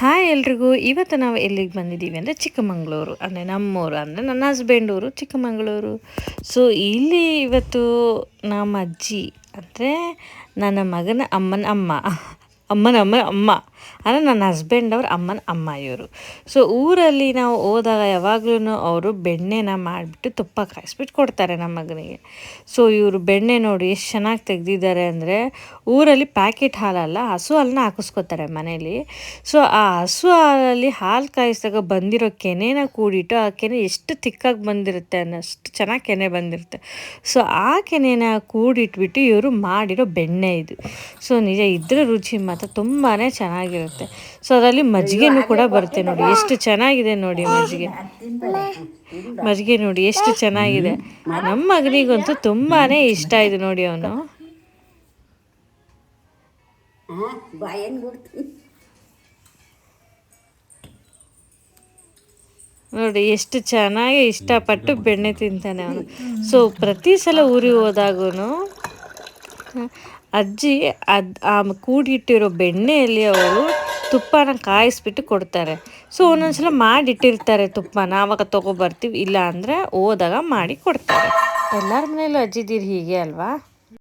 Hi ಎಲ್ರಿಗೂ. ಇವತ್ತು ನಾವು ಎಲ್ಲಿಗೆ ಬಂದಿದ್ದೀವಿ ಅಂದರೆ ಚಿಕ್ಕಮಂಗ್ಳೂರು, ಅಂದರೆ ನಮ್ಮೂರು, ಅಂದರೆ ನನ್ನ ಹಸ್ಬೆಂಡ್ ಊರು ಚಿಕ್ಕಮಂಗ್ಳೂರು. ಸೊ ಇಲ್ಲಿ ಇವತ್ತು ನಮ್ಮ ಅಜ್ಜಿ, ಅಂದರೆ ನನ್ನ ಮಗನ ಅಮ್ಮನ ಅಮ್ಮ ಅಮ್ಮನ ಅಮ್ಮ ಅಮ್ಮ. ಅಂದರೆ ನನ್ನ ಹಸ್ಬೆಂಡ್ ಅವ್ರ ಅಮ್ಮನ ಅಮ್ಮ ಇವರು ಸೊ ಊರಲ್ಲಿ ನಾವು ಹೋದಾಗ ಯಾವಾಗಲೂ ಅವರು ಬೆಣ್ಣೆನ ಮಾಡಿಬಿಟ್ಟು ತುಪ್ಪ ಕಾಯಿಸ್ಬಿಟ್ಟು ಕೊಡ್ತಾರೆ ನಮ್ಮ ಮಗನಿಗೆ. ಸೊ ಇವರು ಬೆಣ್ಣೆ ನೋಡಿ ಎಷ್ಟು ಚೆನ್ನಾಗಿ ತೆಗೆದಿದ್ದಾರೆ ಅಂದರೆ ಊರಲ್ಲಿ ಪ್ಯಾಕೆಟ್ ಹಾಲಲ್ಲ ಹಸು ಹಾಲನ್ನ ಹಾಕಿಸ್ಕೊತಾರೆ ಮನೇಲಿ. ಸೊ ಆ ಹಸು ಹಾಲಲ್ಲಿ ಹಾಲು ಕಾಯಿಸಿದಾಗ ಬಂದಿರೋ ಕೆನೆನ ಕೂಡಿಟ್ಟು ಆ ಕೆನೆ ಎಷ್ಟು ತಿಕ್ಕಾಗಿ ಬಂದಿರುತ್ತೆ ಅನ್ನೋಷ್ಟು ಚೆನ್ನಾಗಿ ಕೆನೆ ಬಂದಿರುತ್ತೆ. ಸೊ ಆ ಕೆನೆನ ಕೂಡಿಟ್ಬಿಟ್ಟು ಇವರು ಮಾಡಿರೋ ಬೆಣ್ಣೆ ಇದು. ಸೊ ನಿಜ ಇದ್ರ ರುಚಿ ಮಾತ್ರ ತುಂಬಾ ಚೆನ್ನಾಗಿರುತ್ತೆ. ಸೊ ಅದರಲ್ಲಿ ಮಜ್ಜಿಗೆನೂ ಕೂಡ ಬರುತ್ತೆ ನೋಡಿ. ಎಷ್ಟು ಚೆನ್ನಾಗಿದೆ ನೋಡಿ ಮಜ್ಜಿಗೆ. ಮಜ್ಜಿಗೆ ನೋಡಿ ಎಷ್ಟು ಚೆನ್ನಾಗಿದೆ. ನಮ್ಮ ಮಗನಿಗಂತೂ ತುಂಬಾ ಇಷ್ಟ ಇದು ನೋಡಿ ಅವನು. ನೋಡಿ ಎಷ್ಟು ಚೆನ್ನಾಗಿ ಇಷ್ಟಪಟ್ಟು ಬೆಣ್ಣೆ ತಿಂತಾನೆ ಅವನು. ಸೊ ಪ್ರತಿ ಸಲ ಊರಿಗೆ ಹೋದಾಗೂ ಅಜ್ಜಿ ಅದು ಆ ಕೂಡಿಟ್ಟಿರೋ ಬೆಣ್ಣೆಯಲ್ಲಿ ಅವರು ತುಪ್ಪನ ಕಾಯಿಸ್ಬಿಟ್ಟು ಕೊಡ್ತಾರೆ. ಸೊ ಒಂದೊಂದ್ಸಲ ಮಾಡಿಟ್ಟಿರ್ತಾರೆ ತುಪ್ಪನ. ಆವಾಗ ತೊಗೊಬರ್ತೀವಿ. ಇಲ್ಲ ಅಂದರೆ ಹೋದಾಗ ಮಾಡಿ ಕೊಡ್ತಾರೆ. ಎಲ್ಲರ ಮನೇಲೂ ಅಜ್ಜಿದಿರು ಹೀಗೆ ಅಲ್ವಾ?